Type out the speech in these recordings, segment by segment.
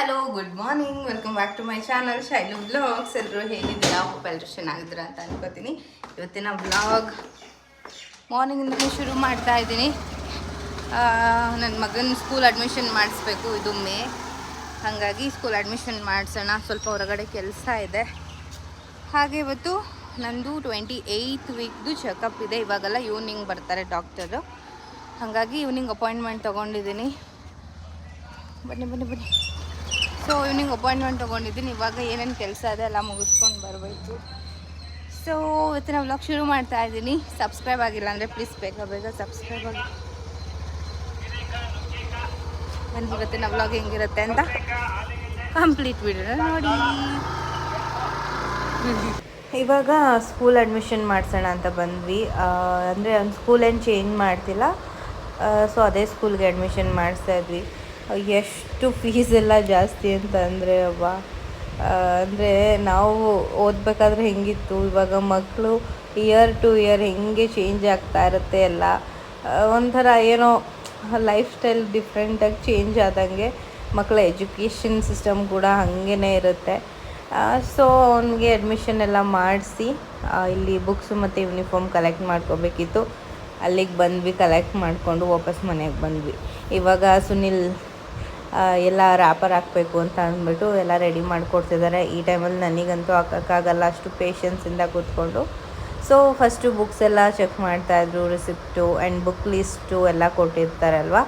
Hello good morning welcome back to my channel Shailu blogs ಎಲ್ಲರೂ ಹೇಗಿದ್ದೀರಾ? Hope ಎಲ್ಲರೂ ಚೆನ್ನಾಗಿದ್ದೀರಾ ಅಂತ ಅನ್ಕೋತೀನಿ. ಇವತ್ತಿನ ಬ್ಲಾಗ್ ಮಾರ್ನಿಂಗಿಂದಲೇ ಶುರು ಮಾಡ್ತಾ ಇದ್ದೀನಿ. ನನ್ನ ಮಗನ ಸ್ಕೂಲ್ ಅಡ್ಮಿಷನ್ ಮಾಡಿಸ್ಬೇಕು, ಇದು ಮೇ ಹಾಗಾಗಿ ಸ್ಕೂಲ್ ಅಡ್ಮಿಷನ್ ಮಾಡಿಸೋಣ. ಸ್ವಲ್ಪ ಹೊರಗಡೆ ಕೆಲಸ ಇದೆ. ಹಾಗೆ ಇವತ್ತು ನಂದು ಟ್ವೆಂಟಿ ಏಯ್ತ್ ವೀಕ್ದು ಚೆಕಪ್ ಇದೆ. ಇವಾಗೆಲ್ಲ ಈವ್ನಿಂಗ್ ಬರ್ತಾರೆ ಡಾಕ್ಟರು ಹಾಗಾಗಿ ಈವ್ನಿಂಗ್ ಅಪಾಯಿಂಟ್ಮೆಂಟ್ ತೊಗೊಂಡಿದ್ದೀನಿ. ಬನ್ನಿ ಬನ್ನಿ ಬನ್ನಿ. ಸೊ ಇವ್ನಿಂಗ್ ಅಪಾಯಿಂಟ್ಮೆಂಟ್ ತೊಗೊಂಡಿದ್ದೀನಿ. ಇವಾಗ ಏನೇನು ಕೆಲಸ ಇದೆ ಎಲ್ಲ ಮುಗಿಸ್ಕೊಂಡು ಬರಬೇಕು. ಸೊ ಇವತ್ತಿನ ವ್ಲಾಗ್ ಶುರು ಮಾಡ್ತಾ ಇದ್ದೀನಿ. ಸಬ್ಸ್ಕ್ರೈಬ್ ಆಗಿಲ್ಲ ಅಂದರೆ ಪ್ಲೀಸ್ ಬೇಗ ಬೇಗ ಸಬ್ಸ್ಕ್ರೈಬ್ ಆಗಿ. ಬನ್ನಿ, ಇವತ್ತಿನ ವ್ಲಾಗ್ ಹೆಂಗಿರುತ್ತೆ ಅಂತ ಕಂಪ್ಲೀಟ್ ವಿಡಿಯೋನ ನೋಡಿ. ಇವಾಗ ಸ್ಕೂಲ್ ಅಡ್ಮಿಷನ್ ಮಾಡಿಸೋಣ ಅಂತ ಬಂದ್ವಿ. ಅಂದರೆ ಒಂದು ಸ್ಕೂಲ್ ಏನು ಚೇಂಜ್ ಮಾಡ್ತಿಲ್ಲ. ಸೊ ಅದೇ ಸ್ಕೂಲ್ಗೆ ಅಡ್ಮಿಷನ್ ಮಾಡಿಸ್ತಾ ಇದ್ವಿ. ಎಷ್ಟು ಫೀಸ್ ಎಲ್ಲ ಜಾಸ್ತಿ ಅಂತ ಅಂದರೆ ಅಬ್ಬ ಅಂದರೆ ನಾವು ಓದಬೇಕಾದ್ರೆ ಹೆಂಗಿತ್ತು? ಇವಾಗ ಮಕ್ಕಳು ಇಯರ್ ಟು ಇಯರ್ ಹೆಂಗೆ ಚೇಂಜ್ ಆಗ್ತಾ ಇರುತ್ತೆ ಎಲ್ಲ. ಒಂಥರ ಏನೋ ಲೈಫ್ ಸ್ಟೈಲ್ ಡಿಫ್ರೆಂಟಾಗಿ ಚೇಂಜ್ ಆದಂಗೆ ಮಕ್ಕಳ ಎಜುಕೇಷನ್ ಸಿಸ್ಟಮ್ ಕೂಡ ಹಾಗೇ ಇರುತ್ತೆ. ಸೊ ಅವನಿಗೆ ಅಡ್ಮಿಷನ್ ಎಲ್ಲ ಮಾಡಿಸಿ ಇಲ್ಲಿ ಬುಕ್ಸ್ ಮತ್ತು ಯೂನಿಫಾರ್ಮ್ ಕಲೆಕ್ಟ್ ಮಾಡ್ಕೋಬೇಕಿತ್ತು. ಅಲ್ಲಿಗೆ ಬಂದ್ವಿ ಕಲೆಕ್ಟ್ ಮಾಡಿಕೊಂಡು ವಾಪಸ್ ಮನೆಗೆ ಬಂದ್ವಿ. ಇವಾಗ ಸುನಿಲ್ ಎಲ್ಲ ರ್ಯಾಪರ್ ಹಾಕಬೇಕು ಅಂತ ಅಂದ್ಬಿಟ್ಟು ಎಲ್ಲ ರೆಡಿ ಮಾಡಿಕೊಡ್ತಿದ್ದಾರೆ. ಈ ಟೈಮಲ್ಲಿ ನನಗಂತೂ ಹಾಕೋಕ್ಕಾಗಲ್ಲ ಅಷ್ಟು ಪೇಷನ್ಸಿಂದ ಕೂತ್ಕೊಂಡು. ಸೊ ಫಸ್ಟು ಬುಕ್ಸ್ ಎಲ್ಲ ಚೆಕ್ ಮಾಡ್ತಾಯಿದ್ರು ರಿಸಿಪ್ಟು ಆ್ಯಂಡ್ ಬುಕ್ ಲಿಸ್ಟು ಎಲ್ಲ ಕೊಟ್ಟಿರ್ತಾರಲ್ವ?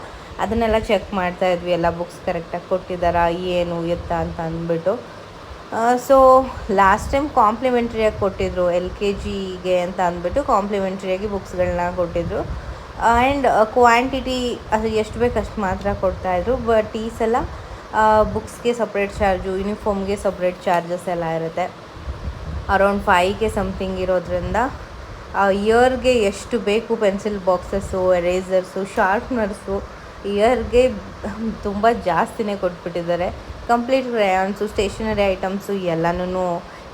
ಅದನ್ನೆಲ್ಲ ಚೆಕ್ ಮಾಡ್ತಾಯಿದ್ವಿ ಎಲ್ಲ ಬುಕ್ಸ್ ಕರೆಕ್ಟಾಗಿ ಕೊಟ್ಟಿದ್ದಾರಾ, ಏನು, ಎತ್ತ ಅಂತ ಅಂದ್ಬಿಟ್ಟು. ಸೊ ಲಾಸ್ಟ್ ಟೈಮ್ ಕಾಂಪ್ಲಿಮೆಂಟ್ರಿಯಾಗಿ ಕೊಟ್ಟಿದ್ರು ಎಲ್ ಕೆ ಜಿಗೆ ಅಂತ ಅಂದ್ಬಿಟ್ಟು ಕಾಂಪ್ಲಿಮೆಂಟ್ರಿಯಾಗಿ ಬುಕ್ಸ್ಗಳನ್ನ ಕೊಟ್ಟಿದ್ರು. ಆ್ಯಂಡ್ ಕ್ವಾಂಟಿಟಿ ಅದು ಎಷ್ಟು ಬೇಕು ಅಷ್ಟು ಮಾತ್ರ ಕೊಡ್ತಾಯಿದ್ರು ಬಟ್ ಈ ಸಲ ಬುಕ್ಸ್ಗೆ ಸಪ್ರೇಟ್ ಚಾರ್ಜು ಯೂನಿಫಾರ್ಮ್ಗೆ ಸಪ್ರೇಟ್ ಚಾರ್ಜಸ್ ಎಲ್ಲ ಇರುತ್ತೆ. ಅರೌಂಡ್ ಫೈವ್ಗೆ ಸಮಥಿಂಗ್ ಇರೋದ್ರಿಂದ ಇಯರ್ಗೆ ಎಷ್ಟು ಬೇಕು ಪೆನ್ಸಿಲ್ ಬಾಕ್ಸಸ್ಸು ಎರೇಸರ್ಸು ಶಾರ್ಪ್ನರ್ಸು ಇಯರ್ಗೆ ತುಂಬ ಜಾಸ್ತಿನೇ ಕೊಟ್ಬಿಟ್ಟಿದ್ದಾರೆ. ಕಂಪ್ಲೀಟ್ ಕ್ರಯಾನ್ಸು ಸ್ಟೇಷನರಿ ಐಟಮ್ಸು ಎಲ್ಲನೂ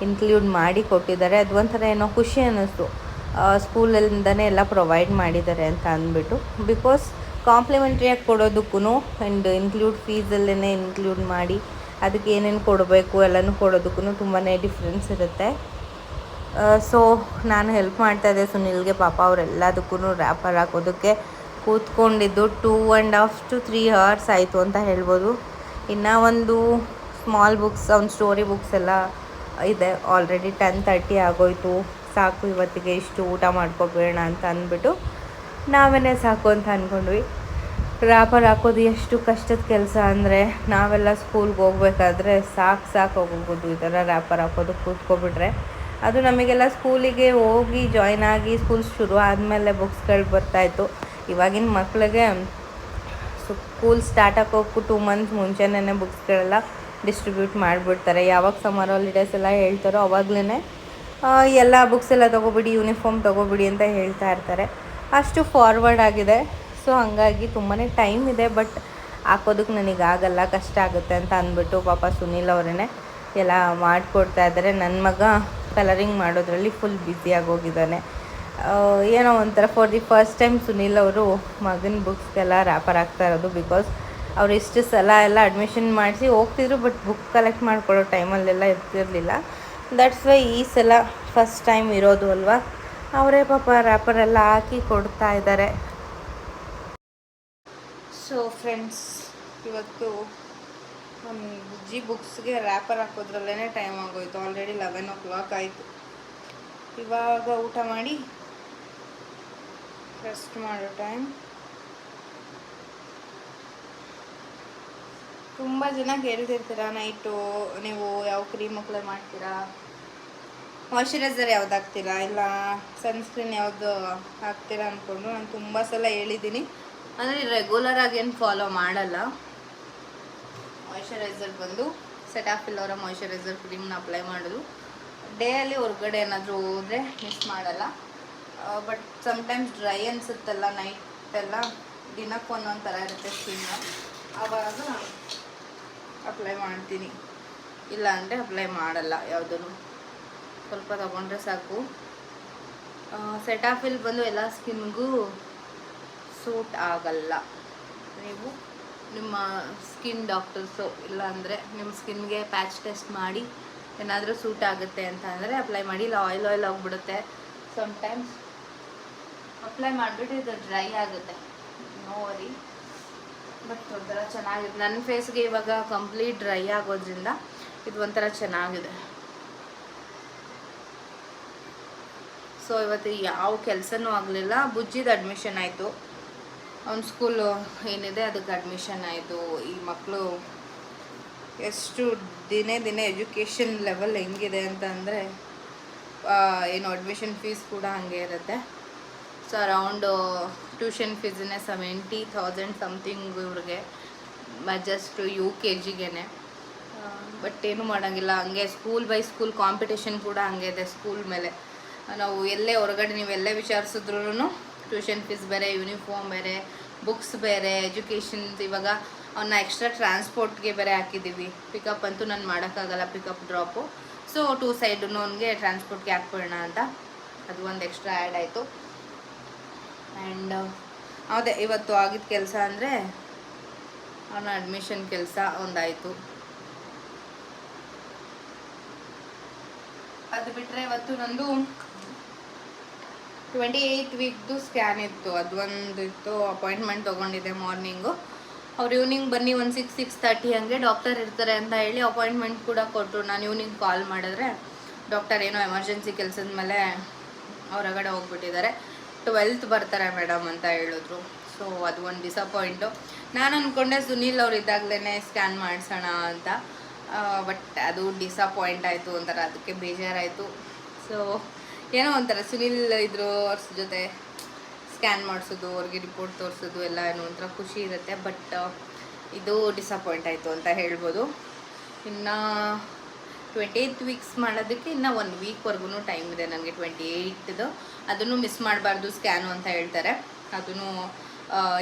ಇನ್ಕ್ಲೂಡ್ ಮಾಡಿ ಕೊಟ್ಟಿದ್ದಾರೆ. ಅದು ಒಂಥರ ಏನೋ ಖುಷಿ ಅನ್ನಿಸ್ತು. ಸ್ಕೂಲಿಂದನೇ ಎಲ್ಲ ಪ್ರೊವೈಡ್ ಮಾಡಿದ್ದಾರೆ ಅಂತ ಅಂದ್ಬಿಟ್ಟು. ಬಿಕಾಸ್ ಕಾಂಪ್ಲಿಮೆಂಟ್ರಿಯಾಗಿ ಕೊಡೋದಕ್ಕೂ ಆ್ಯಂಡ್ ಇನ್ಕ್ಲೂಡ್ ಫೀಸಲ್ಲೇ ಇನ್ಕ್ಲೂಡ್ ಮಾಡಿ ಅದಕ್ಕೆ ಏನೇನು ಕೊಡಬೇಕು ಎಲ್ಲನೂ ಕೊಡೋದಕ್ಕೂ ತುಂಬಾ ಡಿಫ್ರೆನ್ಸ್ ಇರುತ್ತೆ. ಸೊ ನಾನು ಹೆಲ್ಪ್ ಮಾಡ್ತಾಯಿದ್ದೆ ಸುನಿಲ್ಗೆ. ಪಾಪ ಅವರೆಲ್ಲದಕ್ಕೂ ರ್ಯಾಪರ್ ಹಾಕೋದಕ್ಕೆ ಕೂತ್ಕೊಂಡಿದ್ದು two and half to three hours ಆಯಿತು ಅಂತ ಹೇಳ್ಬೋದು. ಇನ್ನು ಒಂದು ಸ್ಮಾಲ್ ಬುಕ್ಸ್ ಒಂದು ಸ್ಟೋರಿ ಬುಕ್ಸ್ ಎಲ್ಲ ಇದೆ. ಆಲ್ರೆಡಿ ಟೆನ್ ತರ್ಟಿ ಆಗೋಯ್ತು. ಸಾಕು, ಇವತ್ತಿಗೆ ಇಷ್ಟು ಊಟ ಮಾಡ್ಕೊಬೇಡ ಅಂತ ಅಂದ್ಬಿಟ್ಟು ನಾವೇ ಸಾಕು ಅಂತ ಅಂದ್ಕೊಂಡ್ವಿ. ರ್ಯಾಪರ್ ಹಾಕೋದು ಎಷ್ಟು ಕಷ್ಟದ ಕೆಲಸ ಅಂದರೆ ನಾವೆಲ್ಲ ಸ್ಕೂಲ್ಗೆ ಹೋಗ್ಬೇಕಾದ್ರೆ ಸಾಕು ಸಾಕು ಹೋಗ್ಬೋದು ಈ ಥರ ರ್ಯಾಪರ್ ಹಾಕೋದು ಕೂತ್ಕೊಬಿಟ್ರೆ. ಅದು ನಮಗೆಲ್ಲ ಸ್ಕೂಲಿಗೆ ಹೋಗಿ ಜಾಯ್ನ್ ಆಗಿ ಸ್ಕೂಲ್ ಶುರು ಆದಮೇಲೆ ಬುಕ್ಸ್ಗಳು ಬರ್ತಾಯಿತ್ತು ಇವಾಗಿನ ಮಕ್ಕಳಿಗೆ ಸ್ಕೂಲ್ ಸ್ಟಾರ್ಟ್ ಆಗೋಕ್ಕೂ ಟೂ ಮಂತ್ಸ್ ಮುಂಚೆನೇ ಬುಕ್ಸ್ಗಳೆಲ್ಲ ಡಿಸ್ಟ್ರಿಬ್ಯೂಟ್ ಮಾಡಿಬಿಡ್ತಾರೆ. ಯಾವಾಗ ಸಮ್ಮರ್ ಹಾಲಿಡೇಸ್ ಎಲ್ಲ ಹೇಳ್ತಾರೋ ಅವಾಗಲೇ ಎಲ್ಲ ಬುಕ್ಸ್ ಎಲ್ಲ ತೊಗೊಬಿಡಿ ಯೂನಿಫಾರ್ಮ್ ತೊಗೊಬಿಡಿ ಅಂತ ಹೇಳ್ತಾ ಇರ್ತಾರೆ. ಅಷ್ಟು ಫಾರ್ವರ್ಡ್ ಆಗಿದೆ. ಸೊ ಹಾಗಾಗಿ ತುಂಬಾ ಟೈಮ್ ಇದೆ ಬಟ್ ಹಾಕೋದಕ್ಕೆ ನನಗೆ ಆಗಲ್ಲ, ಕಷ್ಟ ಆಗುತ್ತೆ ಅಂತ ಅಂದ್ಬಿಟ್ಟು ಪಾಪ ಸುನೀಲ್ ಅವರೇ ಎಲ್ಲ ಮಾಡಿಕೊಡ್ತಾ ಇದ್ದಾರೆ. ನನ್ನ ಮಗ ಕಲರಿಂಗ್ ಮಾಡೋದ್ರಲ್ಲಿ ಫುಲ್ ಬ್ಯುಸಿಯಾಗಿ ಹೋಗಿದ್ದಾನೆ. ಏನೋ ಒಂಥರ for the first time Sunil ಅವರು ಮಗನ ಬುಕ್ಸ್ಗೆಲ್ಲ ರ್ಯಾಪರ್ ಆಗ್ತಾ ಇರೋದು ಬಿಕಾಸ್ ಅವ್ರು ಇಷ್ಟು ಸಲ ಎಲ್ಲ ಅಡ್ಮಿಷನ್ ಮಾಡಿಸಿ ಹೋಗ್ತಿದ್ರು ಬಟ್ ಬುಕ್ ಕಲೆಕ್ಟ್ ಮಾಡ್ಕೊಳ್ಳೋ ಟೈಮಲ್ಲೆಲ್ಲ ಇರ್ತಿರಲಿಲ್ಲ. ದಟ್ಸ್ ವೈ ಈ ಸಲ ಫಸ್ಟ್ ಟೈಮ್ ಇರೋದು ಅಲ್ವಾ? ಅವರೇ ಪಾಪ ರ್ಯಾಪರ್ ಎಲ್ಲ ಹಾಕಿ ಕೊಡ್ತಾ ಇದ್ದಾರೆ. ಸೊ ಫ್ರೆಂಡ್ಸ್ ಇವತ್ತು ಜಿ ಬುಕ್ಸ್ಗೆ ರ್ಯಾಪರ್ ಹಾಕೋದ್ರಲ್ಲೇ ಟೈಮ್ ಆಗೋಯ್ತು. ಆಲ್ರೆಡಿ ಲೆವೆನ್ ಓ ಕ್ಲಾಕ್ ಆಯಿತು. ಇವಾಗ ಊಟ ಮಾಡಿ ರೆಸ್ಟ್ ಮಾಡೋ ಟೈಮ್ ತುಂಬ ಜನ ಕೇಳ್ತಿರ್ತೀರ, ನೈಟು ನೀವು ಯಾವ ಕ್ರೀಮ್ ಅಪ್ಲೈ ಮಾಡ್ತೀರಾ? ಮಾಯ್ಶ್ಚರೈಸರ್ ಯಾವ್ದು ಹಾಕ್ತೀರಾ? ಇಲ್ಲ ಸನ್ಸ್ಕ್ರೀನ್ ಯಾವುದು ಹಾಕ್ತೀರಾ ಅಂದ್ಕೊಂಡು ನಾನು ತುಂಬ ಸಲ ಹೇಳಿದ್ದೀನಿ. ಅಂದರೆ ರೆಗ್ಯುಲರ್ ಆಗಿ ಏನು ಫಾಲೋ ಮಾಡಲ್ಲ. ಮಾಯ್ಶ್ಚರೈಸರ್ ಬಂದು ಸೆಟಾಫಿಲ್ ಅವರ ಮಾಯ್ಶ್ಚರೈಸರ್ ಕ್ರೀಮ್ನ ಅಪ್ಲೈ ಮಾಡೋದು. ಡೇ ಅಲ್ಲಿ ಹೊರಗಡೆ ಏನಾದರೂ ಹೋದರೆ ಮಿಸ್ ಮಾಡಲ್ಲ. ಬಟ್ ಸಮ್ಟೈಮ್ಸ್ ಡ್ರೈ ಅನಿಸುತ್ತಲ್ಲ ನೈಟೆಲ್ಲ ದಿನಕ್ಕೆ ಒಂದೊಂದು ಥರ ಇರುತ್ತೆ ಸ್ಕಿನ್ ಆವಾಗ ಅಪ್ಲೈ ಮಾಡ್ತೀನಿ. ಇಲ್ಲ ಅಂದರೆ ಅಪ್ಲೈ ಮಾಡಲ್ಲ ಯಾವುದೂ ಸ್ವಲ್ಪ ತಗೊಂಡ್ರೆ ಸಾಕು. ಸೆಟಾಫಿಲ್ ಬಂದು ಎಲ್ಲ ಸ್ಕಿನ್ಗೂ ಸೂಟ್ ಆಗಲ್ಲ. ನೀವು ನಿಮ್ಮ ಸ್ಕಿನ್ ಡಾಕ್ಟರ್ಸು ಇಲ್ಲ ಅಂದರೆ ನಿಮ್ಮ ಸ್ಕಿನ್ಗೆ ಪ್ಯಾಚ್ ಟೆಸ್ಟ್ ಮಾಡಿ ಏನಾದರೂ ಸೂಟ್ ಆಗುತ್ತೆ ಅಂತ ಅಂದರೆ ಅಪ್ಲೈ ಮಾಡಿ. ಇಲ್ಲ ಆಯಿಲ್ ಆಯಿಲ್ ಆಗಿಬಿಡುತ್ತೆ. ಸಮ್ಟೈಮ್ಸ್ ಅಪ್ಲೈ ಮಾಡಿಬಿಟ್ಟು ಇದು ಡ್ರೈ ಆಗುತ್ತೆ. ನೋ ವರಿ ಬಟ್ ಒಂಥರ ಚೆನ್ನಾಗಿದೆ. ನನ್ನ ಫೇಸ್ಗೆ ಇವಾಗ ಕಂಪ್ಲೀಟ್ ಡ್ರೈ ಆಗೋದ್ರಿಂದ ಇದು ಒಂಥರ ಚೆನ್ನಾಗಿದೆ. ಸೊ ಇವತ್ತು ಯಾವ ಕೆಲಸನೂ ಆಗಲಿಲ್ಲ. ಬುಜ್ಜಿದ ಅಡ್ಮಿಷನ್ ಆಯಿತು. ಅವ್ನ ಸ್ಕೂಲು ಏನಿದೆ ಅದಕ್ಕೆ ಅಡ್ಮಿಷನ್ ಆಯಿತು. ಈ ಮಕ್ಕಳು ಎಷ್ಟು ದಿನೇ ದಿನೇ ಎಜುಕೇಷನ್ ಲೆವೆಲ್ ಹೆಂಗಿದೆ ಅಂತ ಅಂದರೆ ಏನು ಅಡ್ಮಿಷನ್ ಫೀಸ್ ಕೂಡ ಹಾಗೆ ಇರುತ್ತೆ. ಸೊ ಅರೌಂಡ್ ಟ್ಯೂಷನ್ ಫೀಸನ್ನೇ ಸೆವೆಂಟಿ ಥೌಸಂಡ್ ಸಮಥಿಂಗ್ ಇವ್ರಿಗೆ ಜಸ್ಟ್ ಯು ಕೆ ಜಿಗೇನೆ ಬಟ್ ಏನು ಮಾಡೋಂಗಿಲ್ಲ. ಹಂಗೆ ಸ್ಕೂಲ್ ಬೈ ಸ್ಕೂಲ್ ಕಾಂಪಿಟೇಷನ್ ಕೂಡ ಹಂಗೆ ಇದೆ ಸ್ಕೂಲ್ ಮೇಲೆ. ನಾವು ಎಲ್ಲೇ ಹೊರಗಡೆ ನೀವು ಎಲ್ಲೇ ವಿಚಾರಿಸಿದ್ರು ಟ್ಯೂಷನ್ ಫೀಸ್ ಬೇರೆ ಯೂನಿಫಾರ್ಮ್ ಬೇರೆ ಬುಕ್ಸ್ ಬೇರೆ ಎಜುಕೇಷನ್ ಇವಾಗ ಅವನ್ನ ಎಕ್ಸ್ಟ್ರಾ ಟ್ರಾನ್ಸ್ಪೋರ್ಟ್ಗೆ ಬೇರೆ ಹಾಕಿದ್ದೀವಿ. ಪಿಕಪ್ ಅಂತೂ ನಾನು ಮಾಡೋಕ್ಕಾಗಲ್ಲ pickup drop so two side ಅವನಿಗೆ ಟ್ರಾನ್ಸ್ಪೋರ್ಟ್ಗೆ ಹಾಕ್ಬಿಡೋಣ ಅಂತ. ಅದು ಒಂದು ಎಕ್ಸ್ಟ್ರಾ ಆ್ಯಡ್ ಆಯಿತು. ಆ್ಯಂಡ್ ಅದೇ ಇವತ್ತು ಆಗಿದ್ದ ಕೆಲಸ ಅಂದರೆ ಅವನ ಅಡ್ಮಿಷನ್ ಕೆಲಸ ಒಂದಾಯಿತು. ಅದು ಬಿಟ್ಟರೆ ಇವತ್ತು ನಂದು ಟ್ವೆಂಟಿ ಏಯ್ತ್ ವೀಕ್ದು ಸ್ಕ್ಯಾನ್ ಇತ್ತು. ಅದು ಒಂದು ಇತ್ತು ಅಪಾಯಿಂಟ್ಮೆಂಟ್ ತೊಗೊಂಡಿದ್ದೆ ಮಾರ್ನಿಂಗು ಅವ್ರು ಈವ್ನಿಂಗ್ ಬನ್ನಿ ಒಂದು ಸಿಕ್ಸ್ ಸಿಕ್ಸ್ ತರ್ಟಿ ಹಂಗೆ ಡಾಕ್ಟರ್ ಇರ್ತಾರೆ ಅಂತ ಹೇಳಿ ಅಪಾಯಿಂಟ್ಮೆಂಟ್ ಕೂಡ ಕೊಟ್ಟರು ನಾನು ಈವ್ನಿಂಗ್ ಕಾಲ್ ಮಾಡಿದ್ರೆ ಡಾಕ್ಟರ್ ಏನೋ ಎಮರ್ಜೆನ್ಸಿ ಕೆಲಸದ ಮೇಲೆ ಹೊರಗಡೆ ಹೋಗ್ಬಿಟ್ಟಿದ್ದಾರೆ. ಟ್ವೆಲ್ತ್ ಬರ್ತಾರೆ ಮೇಡಮ್ ಅಂತ ಹೇಳಿದ್ರು. ಸೊ ಅದು ಒಂದು ಡಿಸಪಾಯಿಂಟು ನಾನು ಅಂದ್ಕೊಂಡೆ ಸುನೀಲ್ ಅವ್ರು ಇದ್ದಾಗಲೇ ಸ್ಕ್ಯಾನ್ ಮಾಡಿಸೋಣ ಅಂತ. ಬಟ್ ಅದು ಡಿಸಪಾಯಿಂಟ್ ಆಯಿತು ಒಂಥರ, ಅದಕ್ಕೆ ಬೇಜಾರಾಯಿತು. ಸೊ ಏನೋ ಒಂಥರ ಸುನಿಲ್ ಇದ್ರು ಅವ್ರ ಜೊತೆ ಸ್ಕ್ಯಾನ್ ಮಾಡಿಸೋದು, ಅವ್ರಿಗೆ ರಿಪೋರ್ಟ್ ತೋರಿಸೋದು, ಎಲ್ಲ ಏನೋ ಒಂಥರ ಖುಷಿ ಇರುತ್ತೆ. ಬಟ್ ಇದು ಡಿಸಪಾಯಿಂಟ್ ಆಯಿತು ಅಂತ ಹೇಳ್ಬೋದು. ಇನ್ನು ಟ್ವೆಂಟಿ ಏಯ್ತ್ ವೀಕ್ಸ್ ಮಾಡೋದಕ್ಕೆ ಇನ್ನು ಒಂದು ವೀಕ್ವರೆಗೂ ಟೈಮ್ ಇದೆ ನನಗೆ ಟ್ವೆಂಟಿ ಏಯ್ಟ್ದು ಅದನ್ನು ಮಿಸ್ ಮಾಡಬಾರ್ದು ಸ್ಕ್ಯಾನು ಅಂತ ಹೇಳ್ತಾರೆ. ಅದೂ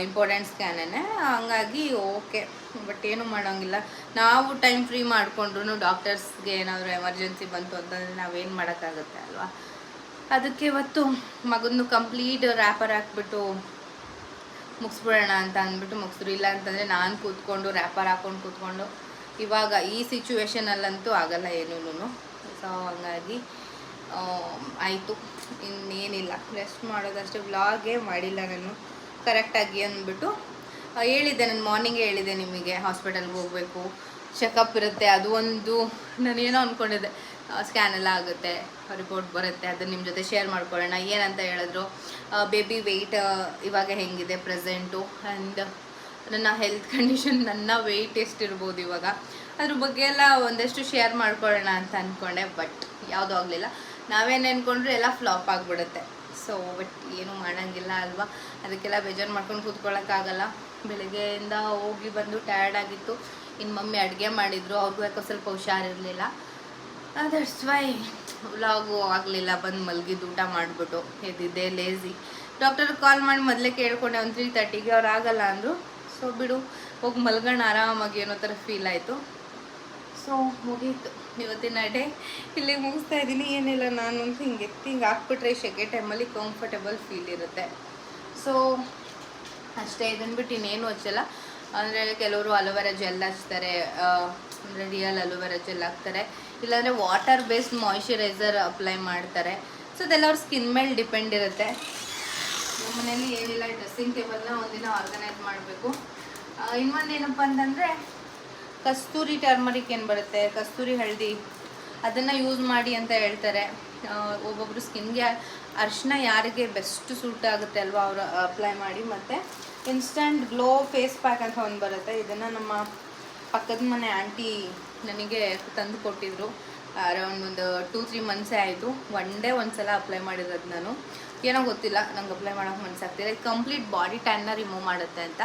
ಇಂಪಾರ್ಟೆಂಟ್ ಸ್ಕ್ಯಾನೇ ಹಂಗಾಗಿ ಓಕೆ ಬಟ್ ಏನು ಮಾಡೋಂಗಿಲ್ಲ. ನಾವು ಟೈಮ್ ಫ್ರೀ ಮಾಡಿಕೊಂಡ್ರು ಡಾಕ್ಟರ್ಸ್ಗೆ ಏನಾದರೂ ಎಮರ್ಜೆನ್ಸಿ ಬಂತು ಅಂತಂದರೆ ನಾವೇನು ಮಾಡೋಕ್ಕಾಗುತ್ತೆ ಅಲ್ವಾ? ಅದಕ್ಕೆ ಇವತ್ತು ಮಗನ್ನು ಕಂಪ್ಲೀಟ್ ರ್ಯಾಪರ್ ಹಾಕ್ಬಿಟ್ಟು ಮುಗಿಸ್ಬಿಡೋಣ ಅಂತ ಅಂದ್ಬಿಟ್ಟು ಮುಗಿಸ್ರು. ಇಲ್ಲ ಅಂತಂದರೆ ನಾನು ಕೂತ್ಕೊಂಡು ರ್ಯಾಪರ್ ಹಾಕ್ಕೊಂಡು ಕೂತ್ಕೊಂಡು ಇವಾಗ ಈ ಸಿಚುವೇಶನಲ್ಲಂತೂ ಆಗಲ್ಲ ಏನೂ ಸೊ ಹಂಗಾಗಿ ಆಯಿತು. ಇನ್ನೇನಿಲ್ಲ. ರೆಸ್ಟ್ ಮಾಡೋದಷ್ಟೇ ವ್ಲಾಗೇ ಮಾಡಿಲ್ಲ ನಾನು. ಕರೆಕ್ಟಾಗಿ ಅಂದ್ಬಿಟ್ಟು ಹೇಳಿದ್ದೆ, ನಾನು ಮಾರ್ನಿಂಗೇ ಹೇಳಿದ್ದೆ ನಿಮಗೆ ಹಾಸ್ಪಿಟಲ್ಗೆ ಹೋಗಬೇಕು. ಚೆಕಪ್ ಇರುತ್ತೆ, ಅದು ಒಂದು, ನಾನೇನೋ ಅಂದ್ಕೊಂಡಿದ್ದೆ ಸ್ಕ್ಯಾನ್ ಎಲ್ಲ ಆಗುತ್ತೆ ರಿಪೋರ್ಟ್ ಬರುತ್ತೆ, ಅದನ್ನು ನಿಮ್ಮ ಜೊತೆ ಶೇರ್ ಮಾಡ್ಕೊಳ್ಳೋಣ. ಏನಂತ ಹೇಳಿದ್ರು ಬೇಬಿ ವೆಯ್ಟ್ ಇವಾಗ ಹೆಂಗಿದೆ ಪ್ರೆಸೆಂಟು ಆ್ಯಂಡ್ ನನ್ನ ಹೆಲ್ತ್ ಕಂಡೀಷನ್ ನನ್ನ ವೆಯ್ಟ್ ಎಷ್ಟಿರ್ಬೋದು ಇವಾಗ? ಅದ್ರ ಬಗ್ಗೆ ಎಲ್ಲ ಒಂದಷ್ಟು ಶೇರ್ ಮಾಡ್ಕೊಳ್ಳೋಣ ಅಂತ ಅಂದ್ಕೊಂಡೆ ಬಟ್ ಯಾವುದೂ ಆಗಲಿಲ್ಲ. ನಾವೇನು ಅಂದ್ಕೊಂಡ್ರೆ ಎಲ್ಲ ಫ್ಲಾಪ್ ಆಗಿಬಿಡುತ್ತೆ. ಸೊ ಬಟ್ ಏನೂ ಮಾಡೋಂಗಿಲ್ಲ ಅಲ್ವಾ? ಅದಕ್ಕೆಲ್ಲ ಬೇಜಾರು ಮಾಡ್ಕೊಂಡು ಕೂತ್ಕೊಳ್ಳೋಕ್ಕಾಗಲ್ಲ ಬೆಳಗ್ಗೆಯಿಂದ ಹೋಗಿ ಬಂದು ಟಯರ್ಡ್ ಆಗಿತ್ತು. ಇನ್ನು ಮಮ್ಮಿ ಅಡುಗೆ ಮಾಡಿದ್ರು, ಅವ್ರಿಗೂ ಯಾಕೋ ಸ್ವಲ್ಪ ಹುಷಾರಿರಲಿಲ್ಲ. ದಟ್ಸ್ ವೈ ವ್ಲಾಗು ಆಗಲಿಲ್ಲ, ಬಂದು ಮಲಗಿದ್ದು ಊಟ ಮಾಡಿಬಿಟ್ಟು. ಎದ್ದಿದ್ದೆ ಲೇಸಿ ಡಾಕ್ಟರ್ ಕಾಲ್ ಮಾಡಿ ಮೊದಲೇ ಕೇಳ್ಕೊಂಡೆ, ಒಂದು ತ್ರೀ ತರ್ಟಿಗೆ ಅವ್ರು ಆಗಲ್ಲ ಅಂದರು. ಸೊ ಬಿಡು. ಹೋಗಿ ಮಲ್ಗೋಣ ಆರಾಮಾಗಿ ಅನ್ನೋ ಥರ ಫೀಲ್ ಆಯಿತು. ಸೊ ಮುಗೀತು. ಇವತ್ತಿನ ಡೇ ಇಲ್ಲಿಗೆ ಮುಗಿಸ್ತಾ ಇದ್ದೀನಿ. ಏನಿಲ್ಲ ನಾನು ಅಂತ ಹಿಂಗೆ ಎತ್ತಿ ಹಿಂಗೆ ಹಾಕ್ಬಿಟ್ರೆ ಶೆಕೆ ಟೈಮಲ್ಲಿ ಕಂಫರ್ಟೇಬಲ್ ಫೀಲ್ ಇರುತ್ತೆ. ಸೊ ಅಷ್ಟೇ ಇದನ್ನು ಬಿಟ್ಟು ಇನ್ನೇನು ಹಚ್ಚಲ್ಲ. ಅಂದರೆ ಕೆಲವರು ಅಲೋವೆರಾ ಜೆಲ್ ಹಚ್ತಾರೆ ಅಂದರೆ ರಿಯಲ್ ಅಲೋವೆರಾ ಜೆಲ್ ಹಾಕ್ತಾರೆ. ಇಲ್ಲಾಂದರೆ ವಾಟರ್ ಬೇಸ್ಡ್ ಮಾಯಿಶ್ಚರೈಸರ್ ಅಪ್ಲೈ ಮಾಡ್ತಾರೆ. ಸೊ ಅದೆಲ್ಲ ಅವ್ರ ಸ್ಕಿನ್ ಮೇಲೆ ಡಿಪೆಂಡ್ ಇರುತ್ತೆ. ನಮ್ಮ ಮನೆಯಲ್ಲಿ ಏನಿಲ್ಲ ಡ್ರೆಸ್ಸಿಂಗ್ ಟೇಬಲ್ನ ಒಂದಿನ ಆರ್ಗನೈಸ್ ಮಾಡಬೇಕು. ಇನ್ನೊಂದು ಏನಪ್ಪ ಅಂತಂದರೆ, ಕಸ್ತೂರಿ ಟರ್ಮರಿಕ್ ಏನು ಬರುತ್ತೆ? ಕಸ್ತೂರಿ ಹಳದಿ. ಅದನ್ನು ಯೂಸ್ ಮಾಡಿ ಅಂತ ಹೇಳ್ತಾರೆ. ಒಬ್ಬೊಬ್ಬರು ಸ್ಕಿನ್ಗೆ ಅರಿಶಿನ ಯಾರಿಗೆ ಬೆಸ್ಟ್ ಸೂಟ್ ಆಗುತ್ತೆ ಅಲ್ವಾ ಅವರು ಅಪ್ಲೈ ಮಾಡಿ. ಮತ್ತು ಇನ್ಸ್ಟಂಟ್ ಗ್ಲೋ ಫೇಸ್ ಪ್ಯಾಕ್ ಅಂತ ಒಂದು ಬರುತ್ತೆ. ಇದನ್ನು ನಮ್ಮ ಪಕ್ಕದ ಮನೆ ಆಂಟಿ ನನಗೆ ತಂದು ಕೊಟ್ಟಿದ್ರು. ಅರೌಂಡ್ ಒಂದು ಟೂ ತ್ರೀ ಮಂತ್ಸೇ ಆಯಿತು. ಒನ್ ಡೇ ಒಂದು ಸಲ ಅಪ್ಲೈ ಮಾಡಿರೋದು ನಾನು. ಏನೋ ಗೊತ್ತಿಲ್ಲ, ನಂಗೆ ಅಪ್ಲೈ ಮಾಡೋಕೆ ಮನಸ್ಸಾಗ್ತಿಲ್ಲ ಇದು ಕಂಪ್ಲೀಟ್ ಬಾಡಿ ಟ್ಯಾನ್ನ ರಿಮೂವ್ ಮಾಡುತ್ತೆ ಅಂತ.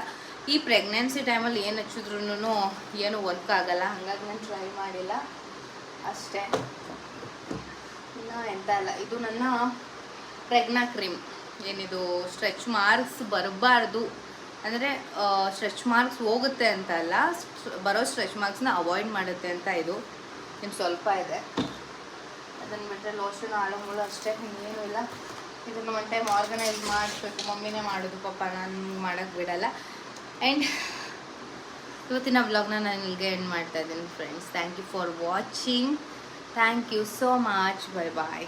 ಈ ಪ್ರೆಗ್ನೆನ್ಸಿ ಟೈಮಲ್ಲಿ ಏನು ಹಚ್ಚಿದ್ರೂ ಏನು ವರ್ಕ್ ಆಗಲ್ಲ. ಹಾಗಾಗಿ ನಾನು ಟ್ರೈ ಮಾಡಿಲ್ಲ. ಅಷ್ಟೇ. ಇನ್ನು ಎಂತ ಅಲ್ಲ. ಇದು ನನ್ನ ಪ್ರೆಗ್ನಾ ಕ್ರೀಮ್ ಏನಿದು ಸ್ಟ್ರೆಚ್ ಮಾರ್ಕ್ಸ್ ಬರಬಾರ್ದು. ಅಂದರೆ ಸ್ಟ್ರೆಚ್ ಮಾರ್ಕ್ಸ್ ಹೋಗುತ್ತೆ ಅಂತ ಅಲ್ಲ. ಬರೋ ಸ್ಟ್ರೆಚ್ ಮಾರ್ಕ್ಸ್ನ ಅವಾಯ್ಡ್ ಮಾಡುತ್ತೆ ಅಂತ ಇದು. ನಿಮ್ಗೆ ಸ್ವಲ್ಪ ಇದೆ. ಅದನ್ನು ಬಿಟ್ಟರೆ ಲೋಷನ್ ಆಳು ಮುಳು ಅಷ್ಟೇ. ಇನ್ನೇನು ಇಲ್ಲ. ಇದನ್ನು ಒನ್ ಟೈಮ್ ಆರ್ಗನೈಸ್ ಮಾಡಿಸ್ಬೇಕು ಮಮ್ಮಿನೇ ಮಾಡೋದು, ಪಾಪ ನಾನು ಮಾಡೋಕ್ಕೆ ಬಿಡಲ್ಲ. ಆ್ಯಂಡ್ ಇವತ್ತಿನ ವ್ಲಾಗ್ನ ನಾನು ಇಲ್ಲಿಗೆ ಎಂಡ್ ಮಾಡ್ತಾ ಇದ್ದೀನಿ friends thank you for watching thank you so much bye bye